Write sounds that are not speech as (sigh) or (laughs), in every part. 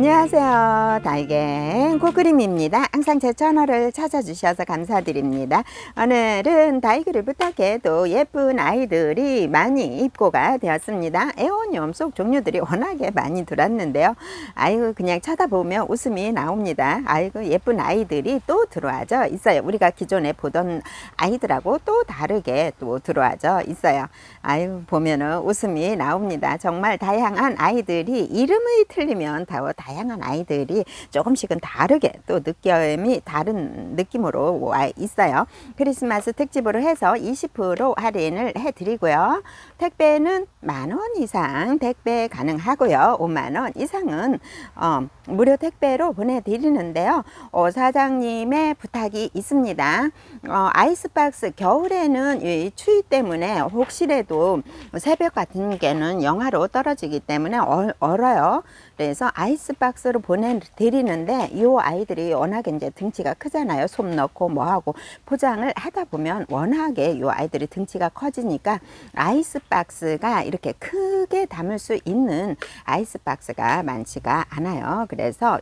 안녕하세요. 달갱 고그림입니다. 항상 제 채널을 찾아주셔서 감사드립니다. 오늘은 다이그를 부탁해 도 예쁜 아이들이 많이 입고가 되었습니다. 에어니엄 속 종류들이 워낙에 많이 들었는데요. 아이고 그냥 쳐다보면 웃음이 나옵니다. 아이고 예쁜 아이들이 또 들어와져 있어요. 우리가 기존에 보던 아이들하고 또 다르게 또 들어와져 있어요. 아유 보면은 웃음이 나옵니다. 정말 다양한 아이들이 이름이 틀리면 다 다양한 아이들이 조금씩은 다르게 또 느낌이 다른 느낌으로 와 있어요. 크리스마스 특집으로 해서 20% 할인을 해드리고요. 택배는 만 원 이상 택배 가능하고요. 5만 원 이상은 어, 무료 택배로 보내드리는데요. 어, 사장님의 부탁이 있습니다. 어, 아이스박스 겨울에는 이 추위 때문에 혹시라도 새벽 같은 게는 영하로 떨어지기 때문에 얼, 얼어요. 그래서 아이스박스로 보내드리는데 이 아이들이 워낙에 이제 등치가 크잖아요. 솜 넣고 뭐하고 포장을 하다 보면 워낙에 이 아이들이 등치가 커지니까 아이스박스가 이렇게 크게 담을 수 있는 아이스박스가 많지가 않아요.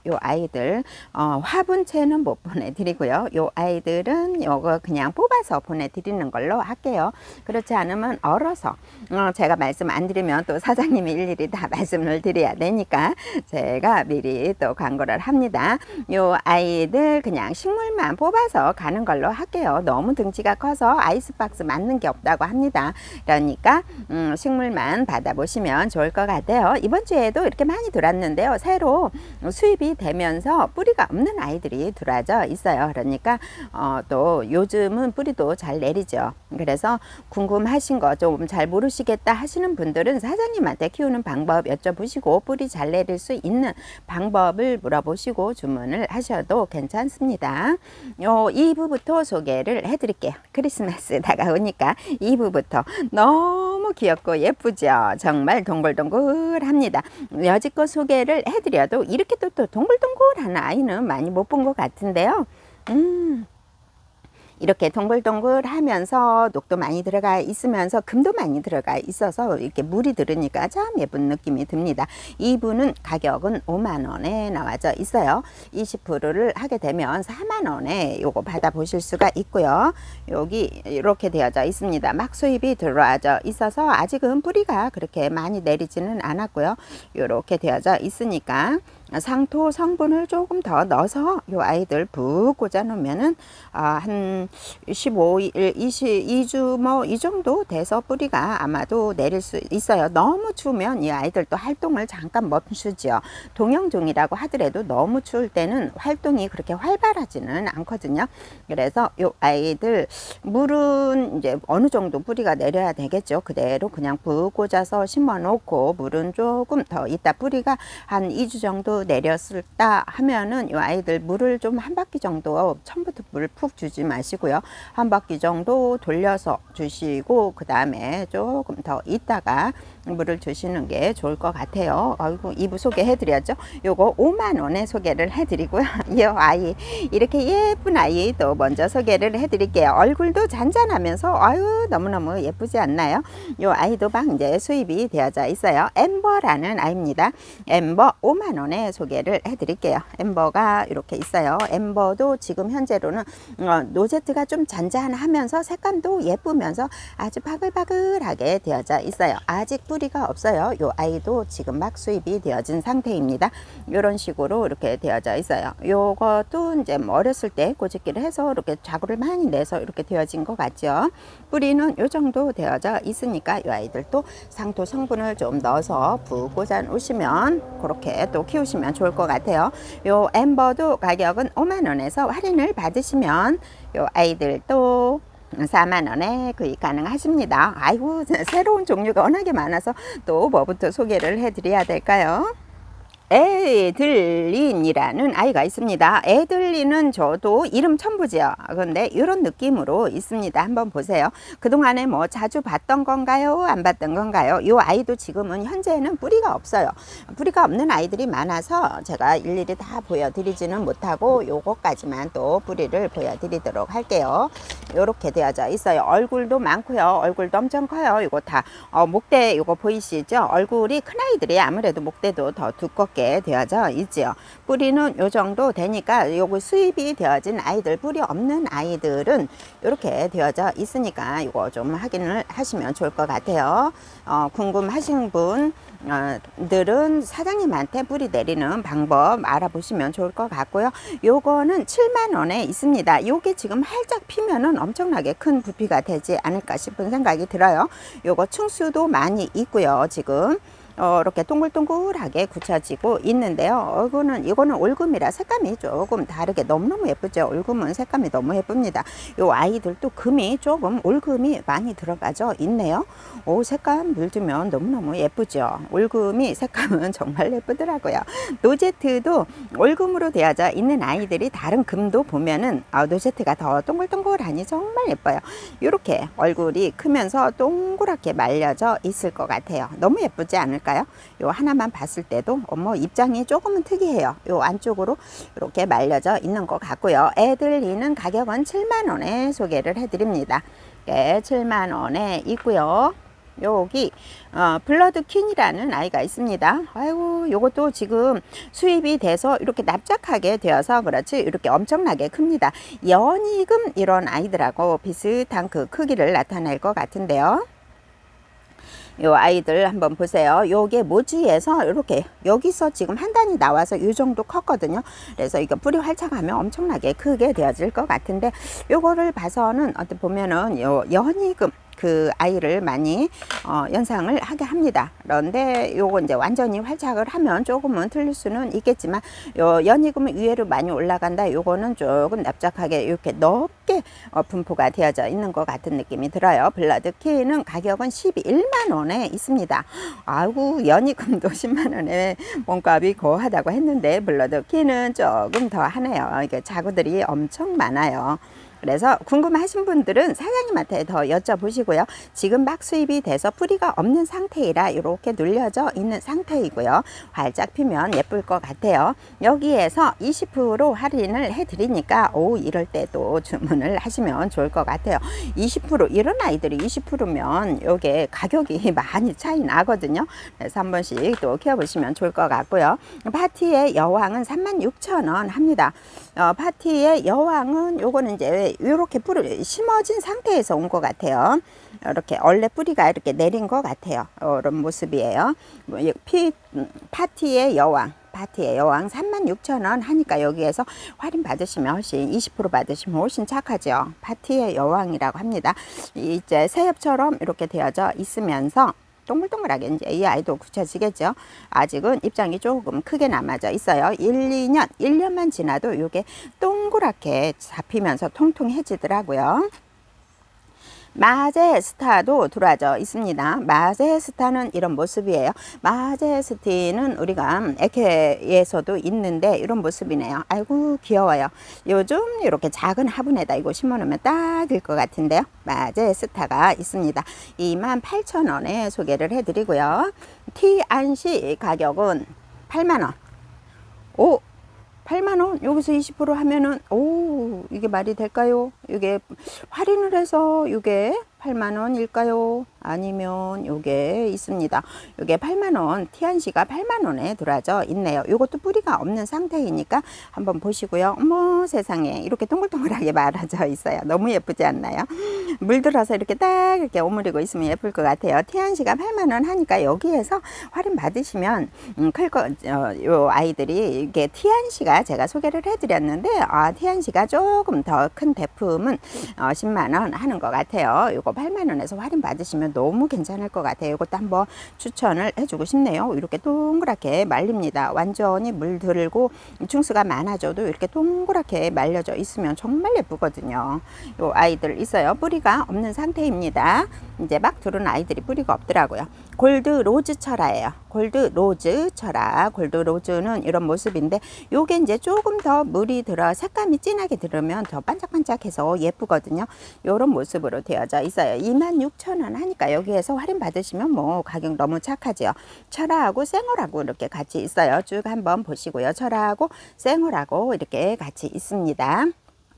이 아이들 어, 화분채는 못 보내드리고요. 이 아이들은 요거 그냥 뽑아서 보내드리는 걸로 할게요. 그렇지 않으면 얼어서 어, 제가 말씀 안 드리면 또 사장님이 일일이 다 (laughs) 말씀을 드려야 되니까 제가 미리 또 광고를 합니다. 요 아이들 그냥 식물만 뽑아서 가는 걸로 할게요. 너무 등치가 커서 아이스박스 맞는 게 없다고 합니다. 그러니까 음, 식물만 받아보시면 좋을 것 같아요. 이번 주에도 이렇게 많이 들어왔는데요. 새로 수입이 되면서 뿌리가 없는 아이들이 들어와져 있어요. 그러니까 어, 또 요즘은 뿌리도 잘 내리죠. 그래서 궁금하신 거 좀 잘 모르시겠다 하시는 분들은 사장님한테 키우는 방법 여쭤보시고 뿌리 잘 내릴 수 있는 방법을 물어보시고 주문을 하셔도 괜찮습니다. 요 2부부터 소개를 해드릴게요. 크리스마스 (laughs) 다가오니까 2부부터 너무 귀엽고 예쁘죠. 정말 동글동글합니다. 여지껏 소개를 해드려도 이렇게 또, 또 동글동글한 아이는 많이 못 본 것 같은데요. 음. 이렇게 동글동글 하면서 녹도 많이 들어가 있으면서 금도 많이 들어가 있어서 이렇게 물이 들으니까 참 예쁜 느낌이 듭니다. 이분은 가격은 5만원에 나와져 있어요. 20%를 하게 되면 4만원에 요거 받아보실 수가 있고요. 여기 이렇게 되어져 있습니다. 막 수입이 들어와져 있어서 아직은 뿌리가 그렇게 많이 내리지는 않았고요. 이렇게 되어져 있으니까 상토 성분을 조금 더 넣어서 요 아이들 푹 꽂아 놓으면은 아, 한 15일, 22주 뭐 이 정도 돼서 뿌리가 아마도 내릴 수 있어요. 너무 추우면 이 아이들 또 활동을 잠깐 멈추죠. 동영종이라고 하더라도 너무 추울 때는 활동이 그렇게 활발하지는 않거든요. 그래서 요 아이들 물은 이제 어느 정도 뿌리가 내려야 되겠죠. 그대로 그냥 푹 꽂아서 심어 놓고 물은 조금 더 있다 뿌리가 한 2주 정도 내렸을다 하면은 이 아이들 물을 좀 한 바퀴 정도 처음부터 물을 푹 주지 마시고요. 한 바퀴 정도 돌려서 주시고 그 다음에 조금 더 있다가 물을 주시는 게 좋을 것 같아요. 아이고 2부 소개해 드렸죠. 요거 5만 원에 소개를 해 드리고요. (laughs) 이 아이 이렇게 예쁜 아이 또 먼저 소개를 해 드릴게요. 얼굴도 잔잔하면서 아유 너무너무 예쁘지 않나요? 요 아이도 막 이제 수입이 되어져 있어요. 엠버라는 아이입니다. 엠버 5만 원에 소개를 해 드릴게요. 엠버가 이렇게 있어요. 엠버도 지금 현재로는 어, 노제트가 좀 잔잔하면서 색감도 예쁘면서 아주 바글바글하게 되어져 있어요. 아직 뿌리가 없어요. 요 아이도 지금 막 수입이 되어진 상태입니다. 이런 식으로 이렇게 되어져 있어요. 요것도 이제 뭐 어렸을 때 꼬집기를 해서 이렇게 자구를 많이 내서 이렇게 되어진 것 같죠. 뿌리는 요 정도 되어져 있으니까 요 아이들도 상토 성분을 좀 넣어서 푹 꽂아 놓으시면 그렇게 또 키우시면 좋을 것 같아요. 요 엠버도 가격은 5만 원에서 할인을 받으시면 요 아이들도 4만 원에 구입 가능하십니다. 아이고 (laughs) 새로운 종류가 워낙에 많아서 또 뭐부터 소개를 해드려야 될까요? 에들린이라는 아이가 있습니다. 에들린은 저도 이름 첨부지요. 그런데 이런 느낌으로 있습니다. 한번 보세요. 그동안에 뭐 자주 봤던 건가요? 안 봤던 건가요? 이 아이도 지금은 현재는 뿌리가 없어요. 뿌리가 없는 아이들이 많아서 제가 일일이 다 보여드리지는 못하고 요거까지만 또 뿌리를 보여드리도록 할게요. 이렇게 되어져 있어요. 얼굴도 많고요. 얼굴도 엄청 커요. 이거 다 어, 목대 이거 보이시죠? 얼굴이 큰 아이들이 아무래도 목대도 더 두껍게 있게 되어져 있지요. 뿌리는 요 정도 되니까 요거 수입이 되어진 아이들, 뿌리 없는 아이들은 이렇게 되어져 있으니까 이거 좀 확인을 하시면 좋을 것 같아요. 어, 궁금하신 분, 어, 들은 사장님한테 뿌리 내리는 방법 알아보시면 좋을 것 같고요. 요거는 7만 원에 있습니다. 요게 지금 활짝 피면은 엄청나게 큰 부피가 되지 않을까 싶은 생각이 들어요. 요거 충수도 많이 있고요. 지금 어, 이렇게 동글동글하게 굳혀지고 있는데요. 어, 이거는 이거는 올금이라 색감이 조금 다르게 너무너무 예쁘죠. 올금은 색감이 너무 예쁩니다. 요 아이들도 금이 조금 올금이 많이 들어가져 있네요. 오 색감 물들면 너무너무 예쁘죠. 올금이 (laughs) 색감은 정말 예쁘더라고요. 노제트도 올금으로 되어져 있는 아이들이 다른 금도 보면은 아, 노제트가 더 동글동글하니 정말 예뻐요. 이렇게 얼굴이 크면서 동그랗게 말려져 있을 것 같아요. 너무 예쁘지 않을까 요? 요 하나만 봤을 때도 어머 입장이 조금은 특이해요. 요 안쪽으로 이렇게 말려져 있는 것 같고요. 애들리는 가격은 7만 원에 소개를 해드립니다. 예, 7만 원에 있고요. 여기 어, 블러드 퀸이라는 아이가 있습니다. 아이고 요것도 지금 수입이 돼서 이렇게 납작하게 되어서 그렇지 이렇게 엄청나게 큽니다. 연익금 이런 아이들하고 비슷한 그 크기를 나타낼 것 같은데요. 요 아이들 한번 보세요. 요게 모지에서 이렇게 여기서 지금 한 단이 나와서 이 정도 컸거든요. 그래서 이거 뿌리 활착하면 엄청나게 크게 되어질 것 같은데 요거를 봐서는 어떻게 보면은 요 연희금 그 아이를 많이 어, 연상을 하게 합니다. 그런데 요거 이제 완전히 활착을 하면 조금은 틀릴 수는 있겠지만 요 연희금은 위에로 많이 올라간다. 요거는 조금 납작하게 이렇게 넓게 어, 분포가 되어져 있는 것 같은 느낌이 들어요. 블라드 키는 가격은 11만 원에 있습니다. 아이고 연희금도 10만 (laughs) 원에 몸값이 고하다고 했는데 블러드 키는 조금 더 하네요. 이게 자구들이 엄청 많아요. 그래서 궁금하신 분들은 사장님한테 더 여쭤보시고요. 지금 막 수입이 돼서 뿌리가 없는 상태이라 이렇게 눌려져 있는 상태이고요. 활짝 피면 예쁠 것 같아요. 여기에서 20% 할인을 해드리니까 오 이럴 때도 주문을 하시면 좋을 것 같아요. 20% 이런 아이들이 20%면 이게 가격이 (laughs) 많이 차이 나거든요. 그래서 한 번씩 또 키워보시면 좋을 것 같고요. 파티의 여왕은 36,000원 합니다. 어, 파티의 여왕은 요거는 이제 이렇게 뿌리 심어진 상태에서 온 것 같아요. 이렇게 원래 뿌리가 이렇게 내린 것 같아요. 이런 모습이에요. 뭐, 이 피, 음, 파티의 여왕. 파티의 여왕 36,000원 하니까 여기에서 할인 받으시면 훨씬 20% 받으시면 훨씬 착하죠. 파티의 여왕이라고 합니다. 이제 새엽처럼 이렇게 되어져 있으면서 동글동글하게 이제 이 아이도 굳혀지겠죠. 아직은 입장이 조금 크게 남아져 있어요. 1, 2년, 1년만 지나도 이게 동그랗게 잡히면서 통통해지더라고요. 마제스타도 들어와져 있습니다. 마제스타는 이런 모습이에요. 마제스티는 우리가 에케에서도 있는데 이런 모습이네요. 아이고 귀여워요. 요즘 이렇게 작은 화분에다 이거 심어놓으면 딱일 것 같은데요. 마제스타가 있습니다. 28,000원에 소개를 해드리고요. 티안시 가격은 8만원. 오! 8만원? 여기서 20% 하면은 오 이게 말이 될까요? 이게 할인을 해서 이게 8만원일까요 아니면 요게 있습니다. 요게 8만원 티안시가 8만원에 들어와져 있네요. 요것도 뿌리가 없는 상태이니까 한번 보시고요. 어머 세상에. 이렇게 동글동글하게 말아져 있어요. 너무 예쁘지 않나요? 물들어서 이렇게 딱 이렇게 오므리고 있으면 예쁠 것 같아요. 티안시가 8만원 하니까 여기에서 할인 받으시면 음, 클거 어, 요 아이들이 이게 티안시가 제가 소개를 해드렸는데 아, 티안시가 조금 더큰 제품은 어, 10만원 하는 것 같아요. 요거 8만 원에서 할인 받으시면 너무 괜찮을 것 같아요. 이것도 한번 추천을 해주고 싶네요. 이렇게 동그랗게 말립니다. 완전히 물 들고 충수가 많아져도 이렇게 동그랗게 말려져 있으면 정말 예쁘거든요. 요 아이들 있어요. 뿌리가 없는 상태입니다. 이제 막 들은 아이들이 뿌리가 없더라고요. 골드 로즈 철화예요. 골드 로즈 철화. 골드 로즈는 이런 모습인데 요게 이제 조금 더 물이 들어 색감이 진하게 들으면 더 반짝반짝해서 예쁘거든요. 요런 모습으로 되어져 있어요. 26,000원 하니까 여기에서 할인 받으시면 뭐 가격 너무 착하죠. 철화하고 생얼하고 이렇게 같이 있어요. 쭉 한번 보시고요. 철화하고 생얼하고 이렇게 같이 있습니다.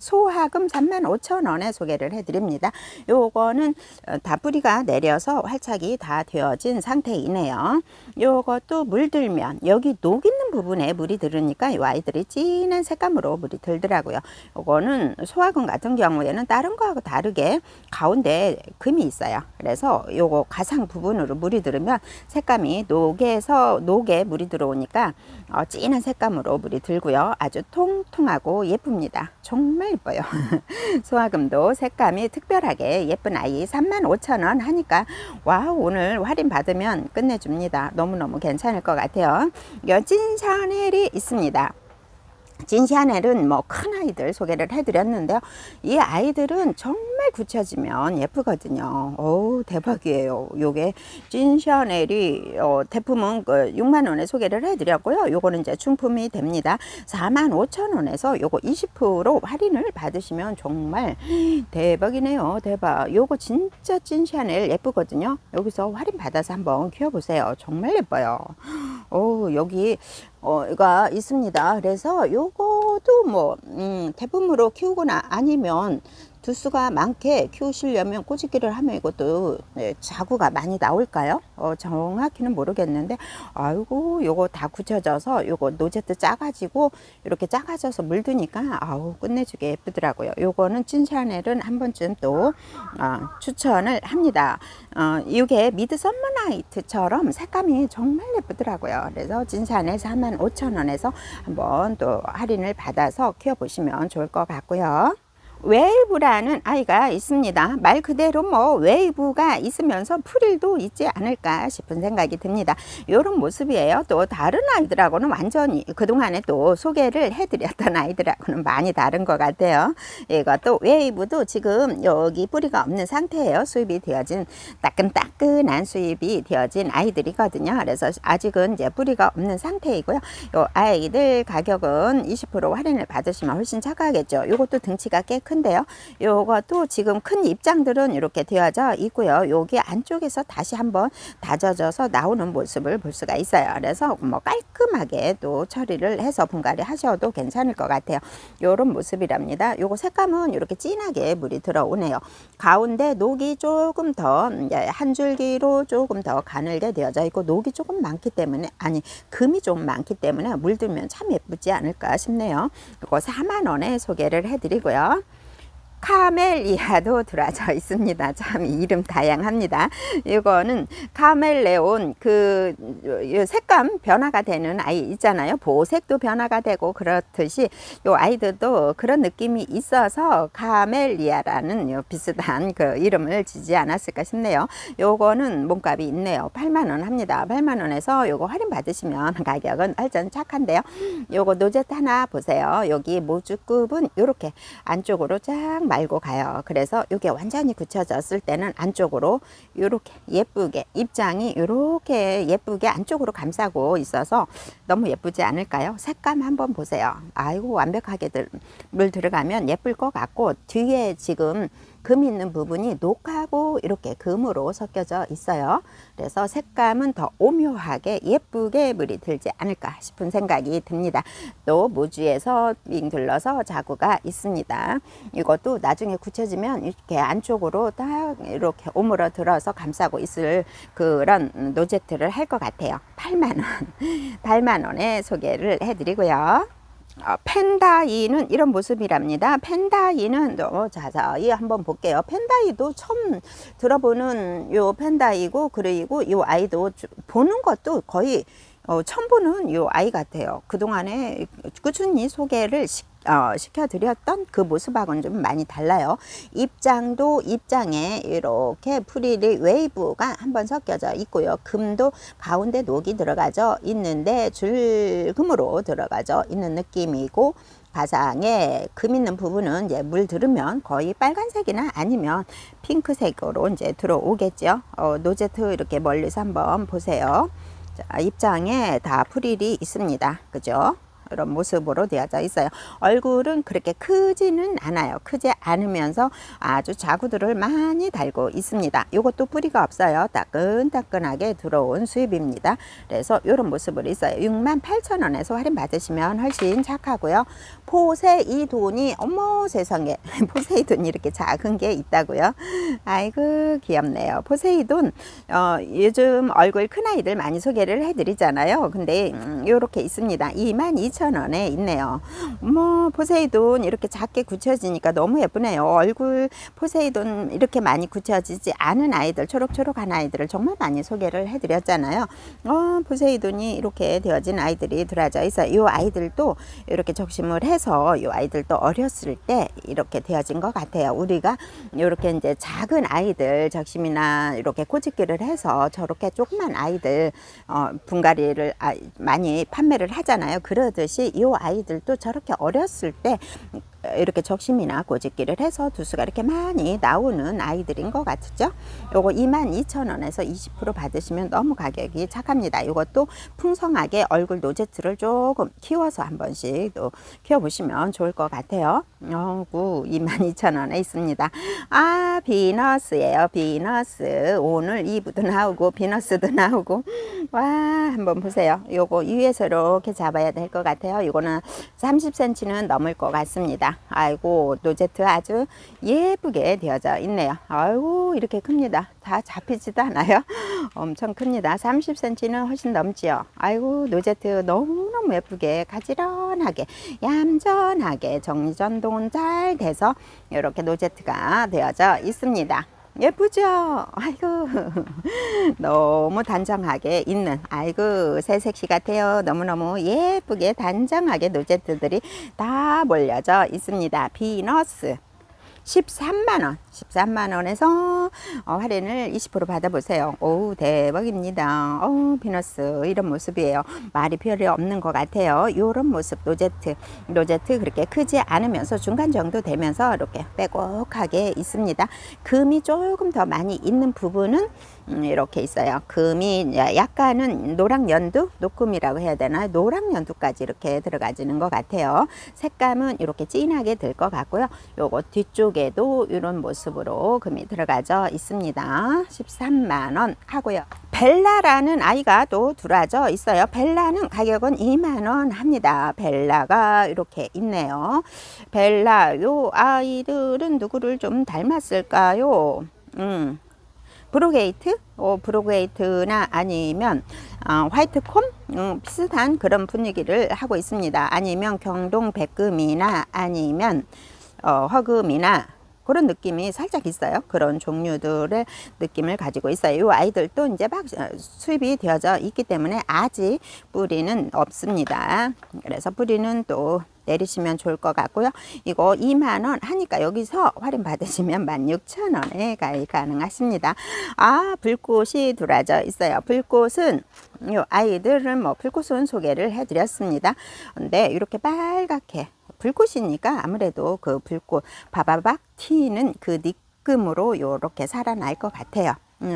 소화금 35,000원에 소개를 해드립니다. 요거는 어, 다 뿌리가 내려서 활착이 다 되어진 상태이네요. 요것도 물들면 여기 녹 있는 부분에 물이 들으니까 이 아이들이 진한 색감으로 물이 들더라고요. 요거는 소화금 같은 경우에는 다른 거하고 다르게 가운데 금이 있어요. 그래서 요거 가상 부분으로 물이 들으면 색감이 녹에서 녹에 물이 들어오니까 어, 진한 색감으로 물이 들고요. 아주 통통하고 예쁩니다. 정말 예뻐요. (laughs) 소화금도 색감이 특별하게 예쁜 아이 35,000원 하니까 와우 오늘 할인 받으면 끝내줍니다. 너무너무 괜찮을 것 같아요. 여진 샤넬이 있습니다. 진샤넬은 뭐 큰 아이들 소개를 해드렸는데요. 이 아이들은 정말 굳혀지면 예쁘거든요. 오 대박이에요. 요게 진샤넬이 어, 대품은 그 6만 원에 소개를 해드렸고요. 요거는 이제 중품이 됩니다. 4만 5천 원에서 요거 20% 할인을 받으시면 정말 대박이네요. 대박. 요거 진짜 진샤넬 예쁘거든요. 여기서 할인 받아서 한번 키워보세요. 정말 예뻐요. 오 여기 어가 있습니다. 그래서 요거도 뭐 음, 대품으로 키우거나 아니면 두수가 많게 키우시려면 꼬집기를 하면 이것도 네, 자구가 많이 나올까요? 어, 정확히는 모르겠는데 아이고 요거 다 굳혀져서 요거 노제트 짜가지고 이렇게 작아져서 물드니까 아우 끝내주게 예쁘더라고요. 요거는 찐샤넬은 한 번쯤 또 어, 추천을 합니다. 어, 이게 미드 썸머나이트처럼 색감이 정말 예쁘더라고요. 그래서 찐샤넬 45,000원에서 한번 또 할인을 받아서 키워보시면 좋을 것 같고요. 웨이브라는 아이가 있습니다. 말 그대로 뭐 웨이브가 있으면서 프릴도 있지 않을까 싶은 생각이 듭니다. 이런 모습이에요. 또 다른 아이들하고는 완전히 그동안에 또 소개를 해드렸던 아이들하고는 많이 다른 것 같아요. 이것도 웨이브도 지금 여기 뿌리가 없는 상태예요. 수입이 되어진 따끈따끈한 수입이 되어진 아이들이거든요. 그래서 아직은 이제 뿌리가 없는 상태이고요. 요 아이들 가격은 20% 할인을 받으시면 훨씬 착하겠죠. 이것도 등치가 꽤 큰데요. 요것도 지금 큰 입장들은 이렇게 되어져 있고요. 여기 안쪽에서 다시 한번 다져져서 나오는 모습을 볼 수가 있어요. 그래서 뭐 깔끔하게 또 처리를 해서 분갈이 하셔도 괜찮을 것 같아요. 요런 모습이랍니다. 요거 색감은 이렇게 진하게 물이 들어오네요. 가운데 녹이 조금 더 한 줄기로 조금 더 가늘게 되어져 있고 녹이 조금 많기 때문에 아니 금이 좀 많기 때문에 물들면 참 예쁘지 않을까 싶네요. 이거 4만 원에 소개를 해드리고요. 카멜리아도 들어져 있습니다. 참 이름 다양합니다. 이거는 카멜레온 그 색감 변화가 되는 아이 있잖아요. 보색도 변화가 되고 그렇듯이 요 아이들도 그런 느낌이 있어서 카멜리아라는 요 비슷한 그 이름을 지지 않았을까 싶네요. 요거는 몸값이 있네요. 8만 원 합니다. 8만 원에서 요거 할인 받으시면 (laughs) 가격은 완전 착한데요. 요거 노젯 하나 보세요. 여기 모주급은 요렇게 안쪽으로 쫙 말고 가요. 그래서 이게 완전히 굳혀졌을 때는 안쪽으로 이렇게 예쁘게 입장이 이렇게 예쁘게 안쪽으로 감싸고 있어서 너무 예쁘지 않을까요? 색감 한번 보세요. 아이고 완벽하게 들, 물 들어가면 예쁠 것 같고 뒤에 지금 금 있는 부분이 녹하고 이렇게 금으로 섞여져 있어요. 그래서 색감은 더 오묘하게 예쁘게 물이 들지 않을까 싶은 생각이 듭니다. 또 모주에서 빙 둘러서 자구가 있습니다. 이것도 나중에 굳혀지면 이렇게 안쪽으로 딱 이렇게 오므러 들어서 감싸고 있을 그런 노제트를 할 것 같아요. 8만 원, (laughs) 8만 원에 소개를 해드리고요. 어, 펜다이는 이런 모습이랍니다. 펜다이는 어, 자세히 한번 볼게요. 펜다이도 처음 들어보는 요 펜다이고 그리고 요 아이도 보는 것도 거의 어, 처음 보는 요 아이 같아요. 그동안에 꾸준히 소개를 시, 어, 시켜드렸던 그 모습하고는 좀 많이 달라요. 입장도 입장에 이렇게 프릴이 웨이브가 한번 섞여져 있고요. 금도 가운데 녹이 들어가져 있는데 줄금으로 들어가져 있는 느낌이고 가상에 금 있는 부분은 이제 물 들으면 거의 빨간색이나 아니면 핑크색으로 이제 들어오겠죠. 어, 노제트 이렇게 멀리서 한번 보세요. 자, 입장에 다 프릴이 있습니다. 그죠? 이런 모습으로 되어져 있어요. 얼굴은 그렇게 크지는 않아요. 크지 않으면서 아주 자구들을 많이 달고 있습니다. 이것도 뿌리가 없어요. 따끈따끈하게 들어온 수입입니다. 그래서 이런 모습으로 있어요. 68,000원에서 할인 받으시면 훨씬 착하고요. 포세이돈이 어머 세상에 (laughs) 포세이돈이 이렇게 작은 게 있다고요. 아이고 귀엽네요. 포세이돈 어, 요즘 얼굴 큰 아이들 많이 소개를 해드리잖아요. 근데 음, 이렇게 있습니다. 22,000원에 있네요. 뭐 포세이돈 이렇게 작게 굳혀지니까 너무 예쁘네요. 얼굴 포세이돈 이렇게 많이 굳혀지지 않은 아이들 초록초록한 아이들을 정말 많이 소개를 해드렸잖아요. 어, 포세이돈이 이렇게 되어진 아이들이 들어져 있어요. 이 아이들도 이렇게 적심을 해서 이 아이들도 어렸을 때 이렇게 되어진 것 같아요. 우리가 이렇게 이제 작은 아이들 적심이나 이렇게 꼬집기를 해서 저렇게 조그만 아이들 어, 분갈이를 아, 많이 판매를 하잖아요. 그러듯이 이 아이들도 저렇게 어렸을 때 이렇게 적심이나 꼬집기를 해서 두수가 이렇게 많이 나오는 아이들인 것 같죠? 요거 22,000원에서 20% 받으시면 너무 가격이 착합니다. 이것도 풍성하게 얼굴 노제트를 조금 키워서 한 번씩 또 키워보시면 좋을 것 같아요. 어구 22,000원에 있습니다. 아 비너스예요. 비너스 오늘 2부도 나오고 비너스도 나오고 와 한번 보세요. 요거 위에서 이렇게 잡아야 될 것 같아요. 이거는 30cm는 넘을 것 같습니다. 아이고 노제트 아주 예쁘게 되어져 있네요. 아이고 이렇게 큽니다. 다 잡히지도 않아요. (laughs) 엄청 큽니다. 30cm는 훨씬 넘지요. 아이고 노제트 너무너무 예쁘게 가지런하게 얌전하게 정리전동은 잘 돼서 이렇게 노제트가 되어져 있습니다. 예쁘죠? 아이고 (laughs) 너무 단정하게 있는 아이고 새색시 같아요. 너무너무 예쁘게 단정하게 노제트들이 다 몰려져 있습니다. 비너스 13만원, 13만원에서 어, 할인을 20% 받아보세요. 오, 대박입니다. 어 비너스, 이런 모습이에요. 말이 별로 없는 것 같아요. 요런 모습, 노제트. 노제트 그렇게 크지 않으면서 중간 정도 되면서 이렇게 빼곡하게 있습니다. 금이 조금 더 많이 있는 부분은 음, 이렇게 있어요. 금이 약간은 노랑 연두, 녹금이라고 해야 되나? 노랑 연두까지 이렇게 들어가지는 것 같아요. 색감은 이렇게 진하게 될것 같고요. 요거 뒤쪽에도 이런 모습 으로 금이 들어가져 있습니다. 13만원 하고요. 벨라라는 아이가 또 들어와져 있어요. 벨라는 가격은 2만원 합니다. 벨라가 이렇게 있네요. 벨라, 요 아이들은 누구를 좀 닮았을까요? 음. 브로게이트, 어, 브로게이트나 아니면 어, 화이트콤 음, 비슷한 그런 분위기를 하고 있습니다. 아니면 경동 백금이나 아니면 어, 허금이나 그런 느낌이 살짝 있어요. 그런 종류들의 느낌을 가지고 있어요. 이 아이들도 이제 막 수입이 되어져 있기 때문에 아직 뿌리는 없습니다. 그래서 뿌리는 또 내리시면 좋을 것 같고요. 이거 2만 원 하니까 여기서 할인 받으시면 16,000원에 가입 가능하십니다. 아, 불꽃이 들어져 있어요. 불꽃은 요 아이들은 뭐 불꽃은 소개를 해 드렸습니다. 근데 이렇게 빨갛게 불꽃이니까 아무래도 그 불꽃 바바박 튀는 그 니금으로 이렇게 살아날 것 같아요. 음,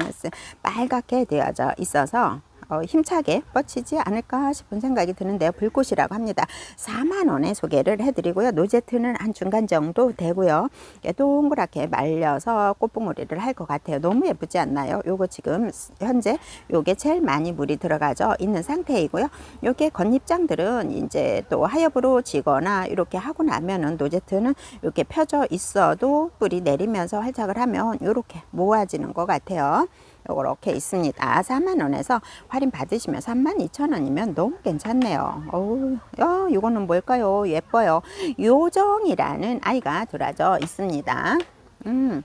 빨갛게 되어져 있어서 어, 힘차게 뻗치지 않을까 싶은 생각이 드는데요. 불꽃이라고 합니다. 4만 원에 소개를 해드리고요. 노제트는 한 중간 정도 되고요. 동그랗게 말려서 꽃봉오리를 할 것 같아요. 너무 예쁘지 않나요? 요거 지금 현재 요게 제일 많이 물이 들어가져 있는 상태이고요. 요게 겉잎장들은 이제 또 하엽으로 지거나 이렇게 하고 나면은 노제트는 이렇게 펴져 있어도 뿌리 내리면서 활착을 하면 이렇게 모아지는 것 같아요. 이렇게 있습니다. 4만 원에서 할인 받으시면 3만 2천 원이면 너무 괜찮네요. 어우, 야, 이거는 뭘까요? 예뻐요. 요정이라는 아이가 들어져 있습니다. 음,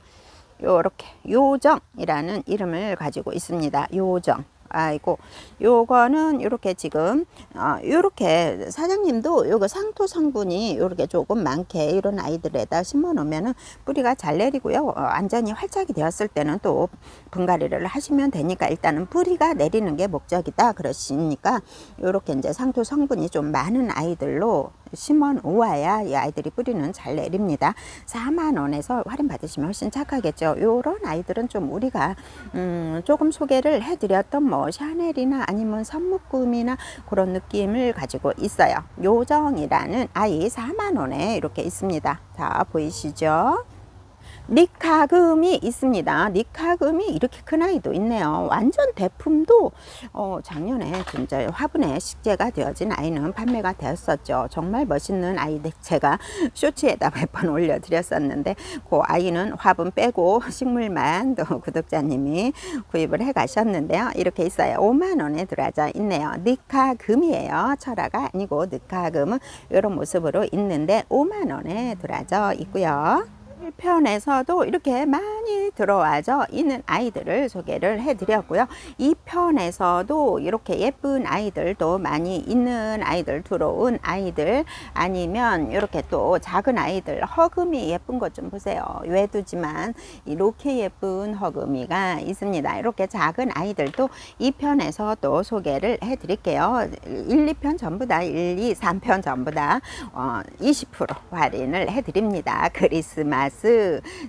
요렇게 요정이라는 이름을 가지고 있습니다. 요정. 아이고 요거는 이렇게 지금 어, 요렇게 사장님도 요거 상토 성분이 요렇게 조금 많게 이런 아이들에다 심어 놓으면은 뿌리가 잘 내리고요. 어, 완전히 활착이 되었을 때는 또 분갈이를 하시면 되니까 일단은 뿌리가 내리는 게 목적이다 그러시니까 요렇게 이제 상토 성분이 좀 많은 아이들로 심어 놓아야 이 아이들이 뿌리는 잘 내립니다. 4만 원에서 할인 받으시면 훨씬 착하겠죠. 요런 아이들은 좀 우리가 음, 조금 소개를 해 드렸던 뭐뭐 샤넬이나 아니면 선묶음이나 그런 느낌을 가지고 있어요. 요정이라는 아이 4만 원에 이렇게 있습니다. 자 보이시죠? 니카금이 있습니다. 니카금이 이렇게 큰 아이도 있네요. 완전 대품도 어, 작년에 진짜 화분에 식재가 되어진 아이는 판매가 되었었죠. 정말 멋있는 아이들 제가 쇼츠에다 (laughs) 몇 번 올려드렸었는데 그 아이는 화분 빼고 (laughs) 식물만 또 구독자님이 구입을 해 가셨는데요. 이렇게 있어요. 5만 원에 들어져 있네요. 니카금이에요. 철화가 아니고 니카금은 이런 모습으로 있는데 5만 원에 들어져 있고요. 1편에서도 이렇게 많이 들어와져 있는 아이들을 소개를 해드렸고요. 2편에서도 이렇게 예쁜 아이들도 많이 있는 아이들 들어온 아이들 아니면 이렇게 또 작은 아이들 허금이 예쁜 것 좀 보세요. 외두지만 이렇게 예쁜 허금이가 있습니다. 이렇게 작은 아이들도 2편에서 또 소개를 해드릴게요. 1, 2편 전부 다 1, 2, 3편 전부 다 어, 20% 할인을 해드립니다. (laughs) 크리스마스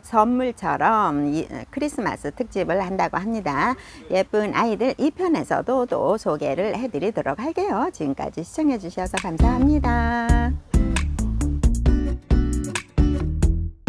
선물처럼 이, 크리스마스 특집을 한다고 합니다. 예쁜 아이들 2편에서도 또 소개를 해드리도록 할게요. 지금까지 시청해주셔서 감사합니다.